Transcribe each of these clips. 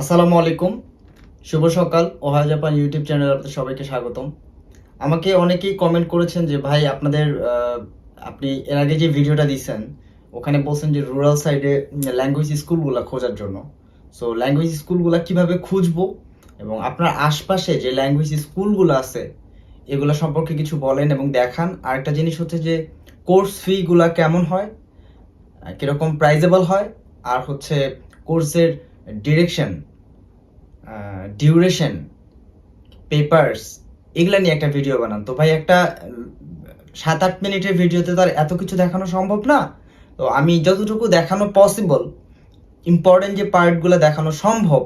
আসসালামু আলাইকুম। শুভ সকাল। ওহা জাপান ইউটিউব চ্যানেল আপনাদের সবাইকে স্বাগতম। আমাকে অনেকেই কমেন্ট করেছেন যে, ভাই, আপনাদের আপনি এর আগে যে ভিডিওটা দিয়েছেন ওখানে বলছেন যে রুরাল সাইডে ল্যাঙ্গুয়েজ স্কুলগুলো খোঁজার জন্য। সো ল্যাঙ্গুয়েজ স্কুলগুলো কীভাবে খুঁজবো এবং আপনার আশপাশে যে ল্যাঙ্গুয়েজ স্কুলগুলো আছে, এগুলো সম্পর্কে কিছু বলেন এবং দেখান। আরেকটা জিনিস হচ্ছে যে কোর্স ফিগুলা কেমন হয় কীরকম প্রাইজেবল হয়, আর হচ্ছে কোর্সের ডিরেকশন ডিউরেশন পেপার্স এগুলা নিয়ে একটা ভিডিও বানান। তো ভাই, একটা সাত আট মিনিটের ভিডিওতে তো আর এত কিছু দেখানো সম্ভব না। তো আমি যতটুকু দেখানো পসিবল ইম্পর্টেন্ট যে পার্টগুলো দেখানো সম্ভব,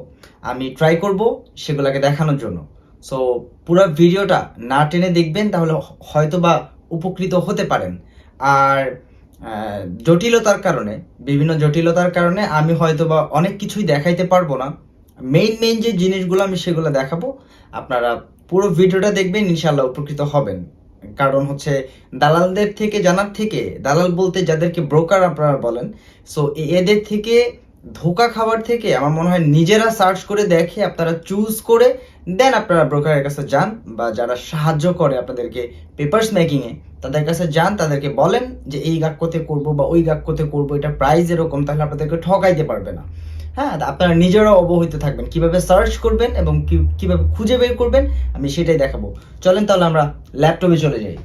আমি ট্রাই করব সেগুলোকে দেখানোর জন্য। সো পুরো ভিডিওটা না টেনে দেখবেন, তাহলে হয়তো বা উপকৃত হতে পারেন। আর জটিলতার কারণে, বিভিন্ন জটিলতার কারণে আমি হয়তো বা অনেক কিছুই দেখাইতে পারব না। মেইন মেইন যে জিনিসগুলো আমি সেগুলো দেখাবো, আপনারা পুরো ভিডিওটা দেখবেন ইনশাল্লাহ উপকৃত হবেন। কারণ হচ্ছে, দালালদের থেকে, জানার থেকে, দালাল বলতে যাদেরকে ব্রোকার আপনারা বলেন সো এদের থেকে, ধোকা খাবার থেকে, আমার মনে হয় নিজেরা সার্চ করে দেখে, আপনারা চুজ করে, দেন আপনারা ব্রোকারের কাছে যান, বা যারা সাহায্য করে আপনাদেরকে পেপার্স মেকিংয়ে তাদের কাছে যান, তাদেরকে বলেন যে এই গাক্যতে করব বা ওই গাক্যতে করব, এটা প্রাইস এরকম, তাহলে আপনাদেরকে ঠকাইতে পারবে না। হ্যাঁ আপনারা নিজেরাও অবহিত থাকবেন, কীভাবে সার্চ করবেন এবং কীভাবে খুঁজে বের করবেন, আমি সেটাই দেখাবো। চলেন তাহলে আমরা ল্যাপটপে চলে যাই।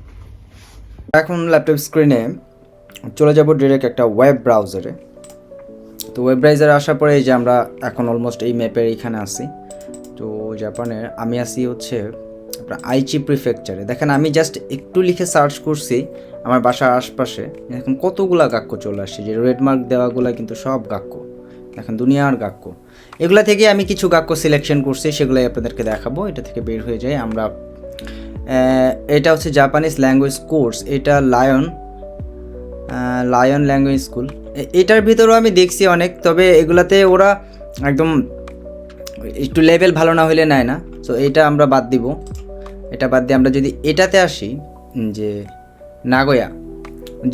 এখন ল্যাপটপ স্ক্রিনে চলে যাব ডিরেক্ট একটা ওয়েব ব্রাউজারে তো ওয়েব ব্রাউজারে আসার পরে এই যে আমরা এখন অলমোস্ট এই ম্যাপের এইখানে আসি তো জাপানের আমি আসি হচ্ছে আপনার আইচি প্রিফেকচারে। দেখেন, আমি জাস্ট একটু লিখে সার্চ করছি আমার বাসার আশপাশে। এখন কতগুলা গাক্য চলে আসছে, যে রেড মার্ক দেওয়াগুলা কিন্তু সব গাক্য দেখেন, দুনিয়ার গাক্য এগুলা থেকে আমি কিছু গাক্য সিলেকশন করছি, সেগুলাই আপনাদেরকে দেখাবো। এটা থেকে বের হয়ে যায় আমরা। এটা হচ্ছে জাপানিজ ল্যাঙ্গুয়েজ কোর্স এটা লায়ন লায়ন ল্যাঙ্গুয়েজ স্কুল এটার ভিতরেও আমি দেখছি অনেক, তবে এগুলাতে ওরা একদম একটু লেভেল ভালো না হলে নেয় না। তো এটা আমরা বাদ দিব। এটা বাদ দিয়ে আমরা যদি এটাতে আসি যে নাগোয়া,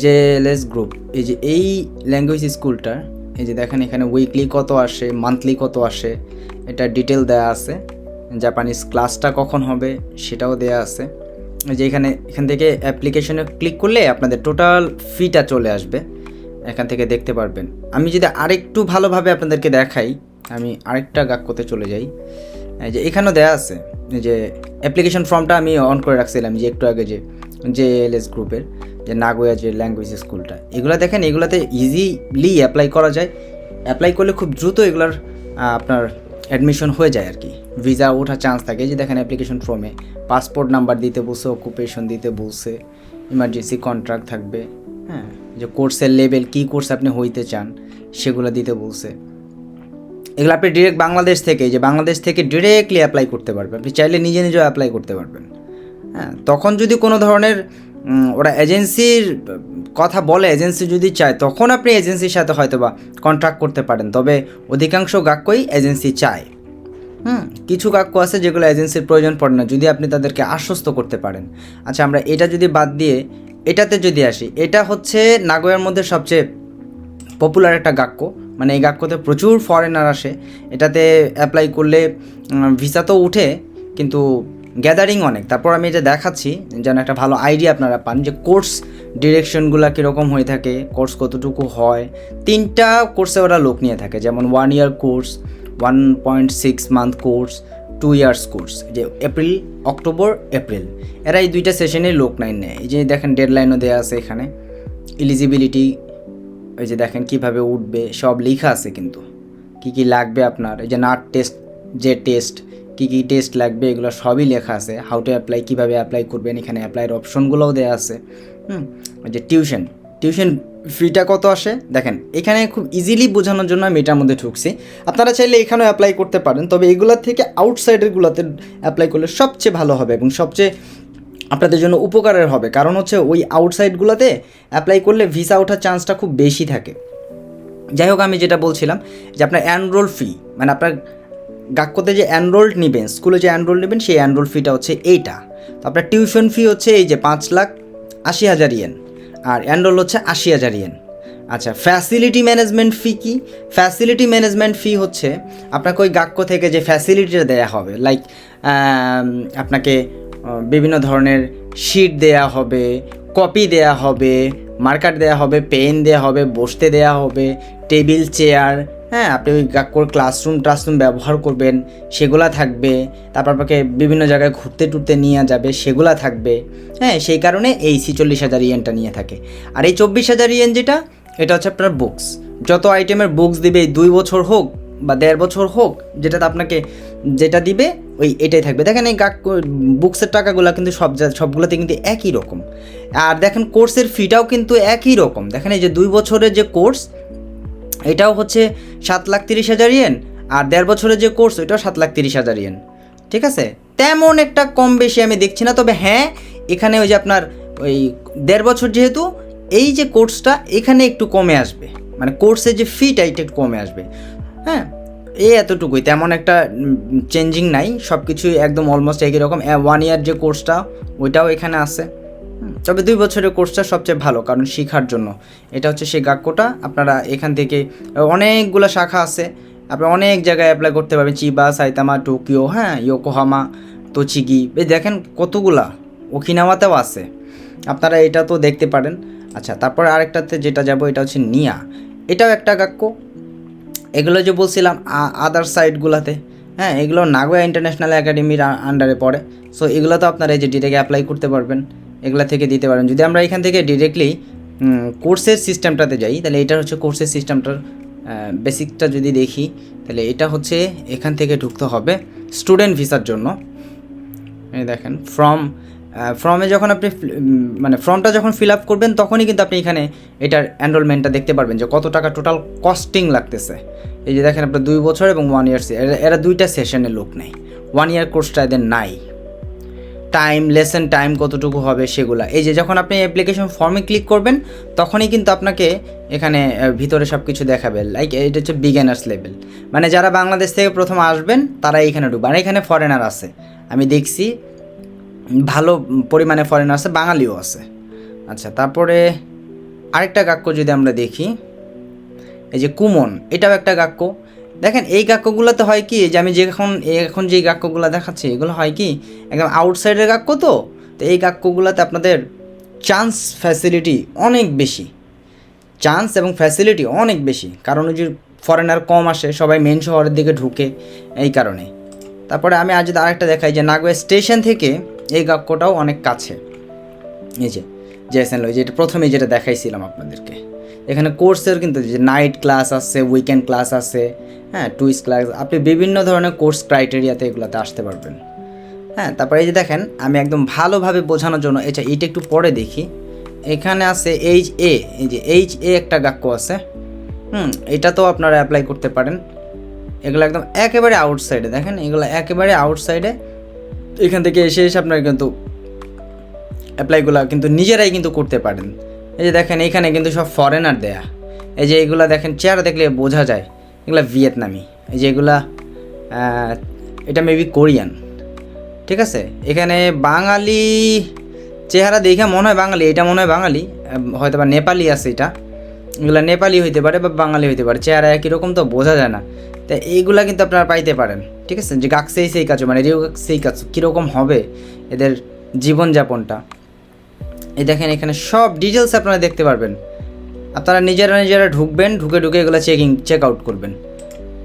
যে লেস গ্রুপ, এই যে এই ল্যাঙ্গুয়েজ স্কুলটার, এই যে দেখেন এখানে উইকলি কত আসে, মান্থলি কত আসে, এটা ডিটেল দেয়া আছে। জাপানিজ ক্লাসটা কখন হবে সেটাও দেয়া আছে। যে এখানে, এখান থেকে অ্যাপ্লিকেশনে ক্লিক করলে আপনাদের টোটাল ফিটা চলে আসবে, এখান থেকে দেখতে পারবেন। আমি যদি আরেকটু ভালোভাবে আপনাদেরকে দেখাই, আমি আরেকটা গাক্যতে চলে যাই। যে এখানেও দেয়া আছে যে অ্যাপ্লিকেশন ফর্মটা আমি অন করে রাখছিলাম যে একটু আগে যে যে এল এস গ্রুপের যে নাগোয়া যে ল্যাঙ্গুয়েজ স্কুলটা এগুলো দেখেন, এগুলাতে ইজিলি অ্যাপ্লাই করা যায়। অ্যাপ্লাই করলে খুব দ্রুত এগুলার আপনার অ্যাডমিশন হয়ে যায় আর কি। ভিসা ওঠার চান্স থাকে। যে দেখেন অ্যাপ্লিকেশন ফর্মে পাসপোর্ট নাম্বার দিতে বলছে অকুপেশন দিতে বলছে ইমার্জেন্সি কন্ট্রাক্ট থাকবে হ্যাঁ? যে কোর্সের লেভেল কী কোর্স আপনি হইতে চান, সেগুলো দিতে বলছে। এগুলো আপনি ডিরেক্ট বাংলাদেশ থেকে, যে বাংলাদেশ থেকে ডিরেক্টলি অ্যাপ্লাই করতে পারবেন। আপনি চাইলে নিজে নিজেও অ্যাপ্লাই করতে পারবেন। হ্যাঁ তখন যদি কোনো ধরনের ওরা এজেন্সির কথা বলে এজেন্সি যদি চায়, তখন আপনি এজেন্সির সাথে হয়তো বা কন্ট্রাক্ট করতে পারেন। তবে অধিকাংশ গাক্যই এজেন্সি চায়। হুম, কিছু কাক্য আছে যেগুলো এজেন্সির প্রয়োজন পড়ে না, যদি আপনি তাদেরকে আশ্বস্ত করতে পারেন। আচ্ছা আমরা এটা যদি বাদ দিয়ে, এটাতে যদি আসি, এটা হচ্ছে নাগোয়ার মধ্যে সবচেয়ে পপুলার একটা গাক্য মানে এই গাক্যতে প্রচুর ফরেনার আসে। এটাতে অ্যাপ্লাই করলে ভিসা তো উঠে কিন্তু গ্যাদারিং অনেক। তারপর আমি এটা দেখাচ্ছি, যেন একটা ভালো আইডিয়া আপনারা পান যে কোর্স ডিরেকশনগুলো কীরকম হয়ে থাকে কোর্স কতটুকু হয়। তিনটা কোর্সে ওরা লোক নিয়ে থাকে, যেমন one year course one point six month course two years course যে এপ্রিল অক্টোবর এপ্রিল এরা এই দুইটা সেশনে লোক নাইন নেয়। এই যে দেখেন ডেডলাইনও দেওয়া আছে এখানে। এলিজিবিলিটি এই যে দেখেন কীভাবে উঠবে, সব লেখা আছে কিন্তু। কি কি লাগবে আপনার? এই যে নাট টেস্ট, যে টেস্ট, কি কি টেস্ট লাগবে, এগুলো সবই লেখা আছে। হাউ টু অ্যাপ্লাই কীভাবে অ্যাপ্লাই করবেন, এখানে অ্যাপ্লাইয়ের অপশনগুলোও দেওয়া আছে। হুম? ওই যে টিউশন টিউশন ফিটা কত আসে? দেখেন, এখানে খুব ইজিলি বোঝানোর জন্য আমি এটার মধ্যে ঢুকছি। আপনারা চাইলে এখানেও অ্যাপ্লাই করতে পারেন, তবে এগুলোর থেকে আউটসাইডেরগুলোতে অ্যাপ্লাই করলে সবচেয়ে ভালো হবে এবং সবচেয়ে আপনাদের জন্য উপকারের হবে। কারণ হচ্ছে ওই আউটসাইডগুলোতে অ্যাপ্লাই করলে ভিসা ওঠার চান্সটা খুব বেশি থাকে। যাই হোক, আমি যেটা বলছিলাম যে আপনার অ্যানরোল ফি মানে আপনার গাক্যতে যে অ্যানরোল্ড নেবেন স্কুলে যে অ্যানরোল নেবেন, সেই অ্যানরোল ফিটা হচ্ছে এইটা। তো আপনার টিউশন ফি হচ্ছে এই যে পাঁচ লাখ আশি হাজার ইয়েন আর অ্যানরোল হচ্ছে আশি হাজার ইয়েন আচ্ছা ফ্যাসিলিটি ম্যানেজমেন্ট ফি কি? ফ্যাসিলিটি ম্যানেজমেন্ট ফি হচ্ছে আপনাকে ওই গাক্য থেকে যে ফ্যাসিলিটিটা দেওয়া হবে লাইক আপনাকে বিভিন্ন ধরনের শিট দেয়া হবে কপি দেয়া হবে মার্কার দেয়া হবে পেন দেয়া হবে, বসতে দেয়া হবে টেবিল চেয়ার হ্যাঁ আপনি ওই ক্লাসরুম টাসরুম ব্যবহার করবেন, সেগুলা থাকবে। তারপর আপনাকে বিভিন্ন জায়গায় ঘুরতে টুরতে নিয়ে যাবে, সেগুলা থাকবে। হ্যাঁ সেই কারণে এই ছিচল্লিশ হাজার ইয়েনটা নিয়ে থাকে। আর এই চব্বিশ হাজার ইয়েন যেটা, এটা হচ্ছে আপনার বুকস যত আইটেমের বুকস দিবে দুই বছর হোক বা দেড় বছর হোক, যেটাতে আপনাকে যেটা দিবে, ওই এটাই থাকবে। দেখেন এই গাক বুকসের টাকাগুলো কিন্তু সব সবগুলোতে কিন্তু একই রকম। আর দেখেন কোর্সের ফিটাও কিন্তু একই রকম। দেখেন এই যে দুই বছরের যে কোর্স এটাও হচ্ছে সাত লাখ তিরিশ হাজার ইয়েন আর দেড় বছরের যে কোর্স ওইটাও সাত লাখ তিরিশ হাজার ইয়েন ঠিক আছে? তেমন একটা কম বেশি আমি দেখছি না, তবে হ্যাঁ এখানে ওই যে আপনার ওই দেড় বছর যেহেতু, এই যে কোর্সটা এখানে একটু কমে আসবে। মানে কোর্সের যে ফিটা এটা একটু কমে আসবে। হ্যাঁ? এই এতটুকুই, তেমন একটা চেঞ্জিং নাই সব কিছুই একদম অলমোস্ট একই রকম। ওয়ান ইয়ার যে কোর্সটা ওইটাও এখানে আছে। তবে দুই বছরের কোর্সটা সবচেয়ে ভালো, কারণ শেখার জন্য। এটা হচ্ছে সেই গাক্যটা, আপনারা এখান থেকে, অনেকগুলো শাখা আছে। আপনারা অনেক জায়গায় অ্যাপ্লাই করতে পারবেন, চিবা, সাইতামা, টোকিও হ্যাঁ ইয়োকোহামা, তোচিগি। এই দেখেন কতগুলা, ওকিনাওয়াতেও আছে। আপনারা এটা তো দেখতে পারেন। আচ্ছা তারপরে আরেকটাতে যেটা যাব, এটা হচ্ছে নিয়া। এটাও একটা গাক্য। এগুলো যে বলছিলাম আদার সাইটগুলোতে হ্যাঁ এগুলো নাগোয়া ইন্টারন্যাশনাল একাডেমির আন্ডারে পড়ে। সো এগুলো তো আপনারা এই যে ডিরেক্ট অ্যাপ্লাই করতে পারবেন, এগুলো থেকে দিতে পারেন যদি আমরা এখান থেকে ডিরেক্টলি কোর্সের সিস্টেমটাতে যাই, তাহলে এটা হচ্ছে কোর্সের সিস্টেমটার বেসিকটা যদি দেখি, তাহলে এটা হচ্ছে এখান থেকে ঢুকতে হবে স্টুডেন্ট ভিসার জন্য। দেখেন ফর্ম ফর্মে যখন আপনি মানে ফর্মটা যখন ফিল আপ করবেন, তখনই কিন্তু আপনি এখানে এটার এনরোলমেন্টটা দেখতে পারবেন যে কত টাকা টোটাল কস্টিং লাগতেছে। এই যে দেখেন আপনার দুই বছর এবং ওয়ান ইয়ার্স এরা দুইটা সেশনে লোক নেই। ওয়ান ইয়ার কোর্সটা এদের নাই। টাইম লেসন টাইম কতটুকু হবে সেগুলা। এই যে যখন আপনি অ্যাপ্লিকেশন ফর্মে ক্লিক করবেন, তখনই কিন্তু আপনাকে এখানে ভিতরে সব কিছু দেখাবে। লাইক এটা হচ্ছে বিজ্ঞানার্স লেভেল মানে যারা বাংলাদেশ থেকে প্রথম আসবেন তারা এখানে ঢুকবে। আর এখানে ফরেনার আছে। আমি দেখছি ভালো পরিমাণে ফরেনার আছে, বাঙালিও আছে। আচ্ছা তারপরে আরেকটা কাক্য যদি আমরা দেখি, এই যে কুমন, এটাও একটা গাক্য দেখেন, এই গাক্যগুলোতে হয় কি, যে আমি যে এখন এখন যে গাক্যগুলো দেখাচ্ছি, এগুলো হয় কি, একদম আউটসাইডের গাক্য তো তো এই গাক্যগুলোতে আপনাদের চান্স ফ্যাসিলিটি অনেক বেশি। চান্স এবং ফ্যাসিলিটি অনেক বেশি। কারণ ওই যে ফরেনার কম আসে, সবাই মেন শহরের দিকে ঢুকে, এই কারণে। তারপরে আমি আজ আরেকটা দেখাই, যে নাগোয়া স্টেশন থেকে এই গাক্যটাও অনেক কাছে। এই যে জেসেন লয় যেটা প্রথমে যেটা দেখাইছিলাম আপনাদেরকে। এখানে কোর্সের কিন্তু যে নাইট ক্লাস আছে উইকেন্ড ক্লাস আছে হ্যাঁ টুইস ক্লাস আপনি বিভিন্ন ধরনের কোর্স ক্রাইটেরিয়াতে এগুলোতে আসতে পারবেন। হ্যাঁ তারপরে এই যে দেখেন, আমি একদম ভালোভাবে বোঝানোর জন্য এটা এইটা একটু পরে দেখি। এখানে আছে এইচ এ এই যে এইচ এ একটা গাক্য আছে। হুম এটা তো আপনারা অ্যাপ্লাই করতে পারেন। এগুলো একদম একেবারে আউটসাইডে দেখেন, এগুলো একেবারে আউটসাইডে এখান থেকে এসে এসে আপনারা কিন্তু অ্যাপ্লাইগুলো কিন্তু নিজেরাই কিন্তু করতে পারেন। এই যে দেখেন, এখানে কিন্তু সব ফরেনার দেয়া। এই যে এগুলা দেখেন চেহারা দেখলে বোঝা যায়, এগুলা ভিয়েতনামি। এই যে এগুলা এটা মেবি কোরিয়ান। ঠিক আছে? এখানে বাঙালি চেহারা দেখে মনে হয় বাঙালি, এটা মনে হয় বাঙালি হয়তো বা নেপালি আছে এটা। এগুলা নেপালি হইতে পারে বা বাঙালি হইতে পারে, চেহারা একই রকম তো বোঝা যায় না। তা এইগুলা কিন্তু আপনারা পাইতে পারেন। ঠিক আছে? যে গাকসেই সেই কাজ মানে রিও সেই কাজ, কীরকম হবে এদের জীবনযাপনটা? এই দেখেন এখানে সব ডিটেলস আপনারা দেখতে পারবেন। আপনারা নিজেরা নিজেরা ঢুকবেন, ঢুকে ঢুকে এগুলো চেকিং চেক আউট করবেন।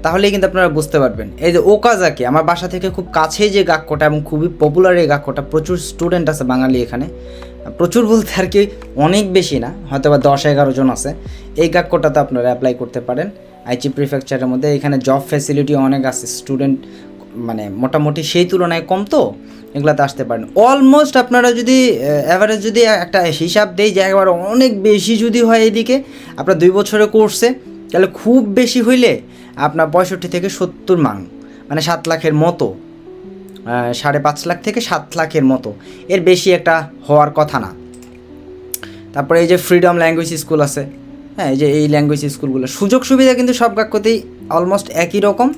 তাহলেই কিন্তু আপনারা বুঝতে পারবেন। এই যে ওকাজাকি, আমার বাসা থেকে খুব কাছেই যে গাক্যটা এবং খুবই পপুলার এই গাক্যটা প্রচুর স্টুডেন্ট আছে বাঙালি এখানে। প্রচুর বলতে আর কি অনেক বেশি না হয়তো বা দশ এগারো জন আছে। এই গাক্যটাতে আপনারা অ্যাপ্লাই করতে পারেন। আইচি প্রিফেকচারের মধ্যে এখানে জব ফ্যাসিলিটি অনেক আছে স্টুডেন্ট মানে মোটামুটি সেই তুলনায় কম তো, এগুলাতে আসতে পারেন। অলমোস্ট আপনারা যদি অ্যাভারেজ যদি একটা হিসাব দেই যে একবার অনেক বেশি যদি হয় এদিকে আপনার দুই বছরের কোর্সে তাহলে খুব বেশি হইলে আপনার পঁয়ষট্টি থেকে সত্তর মান মানে সাত লাখের মতো সাড়ে পাঁচ লাখ থেকে সাত লাখের মতো, এর বেশি একটা হওয়ার কথা না। তারপরে এই যে ফ্রিডম ল্যাঙ্গুয়েজ স্কুল আছে হ্যাঁ যে এই ল্যাঙ্গুয়েজ স্কুলগুলো। সুযোগ সুবিধা কিন্তু সব গাক্যতেই অলমোস্ট একই রকম।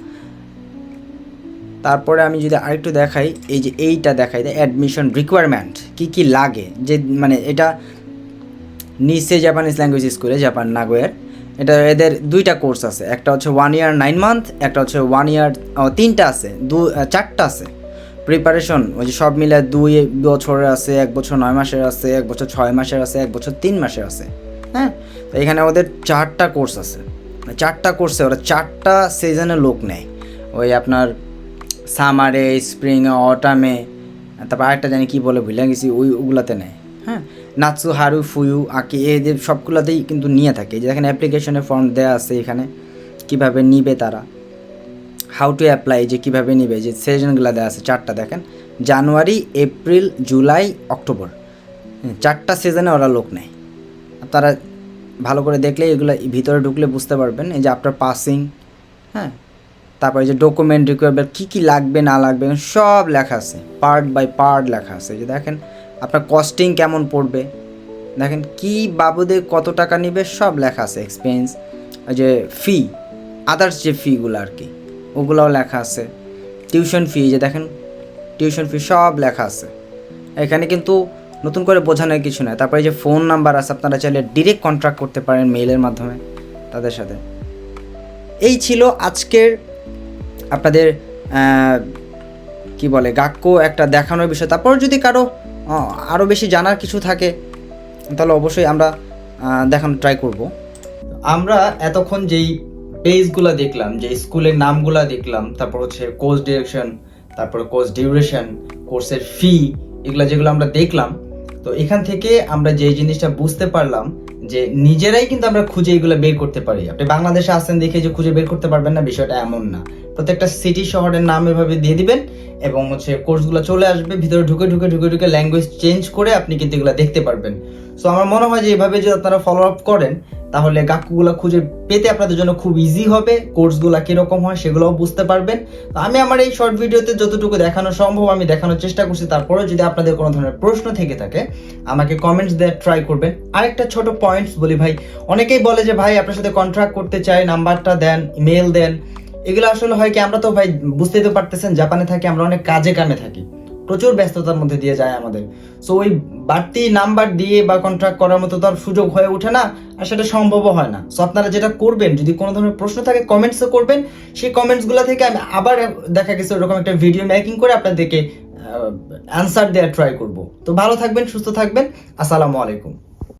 তারপরে আমি যদি আরেকটু দেখাই, এই যে এইটা দেখাই অ্যাডমিশন রিকোয়ারমেন্ট কি কি লাগে? যে মানে এটা নিচে জাপানিজ ল্যাঙ্গুয়েজ স্কুলে জাপান নাগোয়ার এটা এদের দুইটা কোর্স আছে, একটা হচ্ছে ওয়ান ইয়ার নাইন মান্থ একটা হচ্ছে ওয়ান ইয়ার তিনটা আছে, দু চারটা আছে। প্রিপারেশন ওই যে সব মিলে দুই বছরের আছে, এক বছর নয় মাসের আছে, এক বছর ছয় মাসের আছে, এক বছর তিন মাসের আছে। হ্যাঁ? তো এখানে ওদের চারটা কোর্স আছে। চারটা কোর্সে ওরা চারটা সিজনে লোক নেয়। ওই আপনার সামারে স্প্রিংয়ে অটামে তারপর আরেকটা জানি কী বলে ভুলে গেছি, ওই ওগুলাতে নেয়। হ্যাঁ? নাৎসু হারু ফুয়ু আঁকি এদের সবগুলোতেই কিন্তু নিয়ে থাকে। যে দেখেন অ্যাপ্লিকেশনের ফর্ম দেওয়া আছে এখানে, কীভাবে নিবে তারা। হাউ টু অ্যাপ্লাই যে কীভাবে নিবে, যে সেশনগুলো দেওয়া আছে, চারটা দেখেন। জানুয়ারি এপ্রিল জুলাই অক্টোবর চারটা সিজনে ওরা লোক নেয়। আপনারা ভালো করে দেখলে এগুলো ভিতরে ঢুকলে বুঝতে পারবেন। এই যে আপনার পাসিং হ্যাঁ? তারপরে যে ডকুমেন্ট রিকোয়ারমেন্ট কী কী লাগবে, না লাগবে, সব লেখা আছে। পার্ট বাই পার্ট লেখা আছে। যে দেখেন, আপনার কস্টিং কেমন পড়বে? দেখেন, কি বাবদে কত টাকা নেবে, সব লেখা আছে। এক্সপেন্স ওই যে ফি আদার্স যে ফিগুলো আর কি, ওগুলোও লেখা আছে। টিউশন ফি যে দেখেন টিউশন ফি সব লেখা আছে। এখানে কিন্তু নতুন করে বোঝানোর কিছু নয় তারপরে যে ফোন নাম্বার আছে, আপনারা চাইলে ডিরেক্ট কন্ট্যাক্ট করতে পারেন মেইলের মাধ্যমে তাদের সাথে। এই ছিল আজকের আপনাদের কি বলে, গাক্য একটা দেখানোর বিষয়। তারপর যদি কারও আরও বেশি জানার কিছু থাকে, তাহলে অবশ্যই আমরা দেখানো ট্রাই করব। আমরা এতক্ষণ যেই পেজগুলো দেখলাম যে স্কুলের নামগুলো দেখলাম, তারপর হচ্ছে কোর্স ডিরেকশন তারপর কোর্স ডিউরেশন কোর্সের ফি এগুলো যেগুলো আমরা দেখলাম তো এখান থেকে আমরা যে জিনিসটা বুঝতে পারলাম যে নিজেরাই কিন্তু আমরা খুঁজে এগুলো বের করতে পারি। আপনি বাংলাদেশে আসেন দেখে যে খুঁজে বের করতে পারবেন না, বিষয়টা এমন না। প্রত্যেকটা সিটি শহরের নাম এভাবে দিয়ে দিবেন এবং হচ্ছে কোর্সগুলো চলে আসবে, ভিতরে ঢুকে ঢুকে ঢুকে ঢুকে ল্যাঙ্গুয়েজ চেঞ্জ করে আপনি কিন্তু এগুলো দেখতে পারবেন। সো আমার মনে হয় যে এভাবে যদি আপনারা ফলো আপ করেন, তাহলে গাকুগুলো খুঁজে পেতে আপনাদের জন্য খুব ইজি হবে কোর্সগুলো কীরকম হয় সেগুলোও বুঝতে পারবেন। তো আমি আমার এই শর্ট ভিডিওতে যতটুকু দেখানো সম্ভব, আমি দেখানোর চেষ্টা করছি। তারপরেও যদি আপনাদের কোনো ধরনের প্রশ্ন থেকে থাকে, আমাকে কমেন্টস দেওয়ার ট্রাই করবেন। আরেকটা ছোট পয়েন্টস বলি ভাই, অনেকেই বলে যে, ভাই, আপনার সাথে কন্ট্রাক্ট করতে চাই, নাম্বারটা দেন মেল দেন। এগুলো আসলে হয় কি, আমরা তো ভাই বুঝতেই তো পারতেছেন, জাপানে থাকি, আমরা অনেক কাজে কামে থাকি। প্রচুর ব্যস্ততার মধ্যে দিয়ে যায় আমাদের। সো ওই বাড়তি নাম্বার দিয়ে বা কন্ট্রাক্ট করার মতো তো আর সুযোগ হয়ে ওঠে না, আর সেটা সম্ভবও হয় না। সো আপনারা যেটা করবেন, যদি কোনো ধরনের প্রশ্ন থাকে কমেন্টসও করবেন। সেই কমেন্টসগুলো থেকে আমি আবার দেখা গেছে ওরকম একটা ভিডিও মেকিং করে আপনাদেরকে অ্যান্সার দেওয়ার ট্রাই করব। তো ভালো থাকবেন, সুস্থ থাকবেন। আসসালামু আলাইকুম।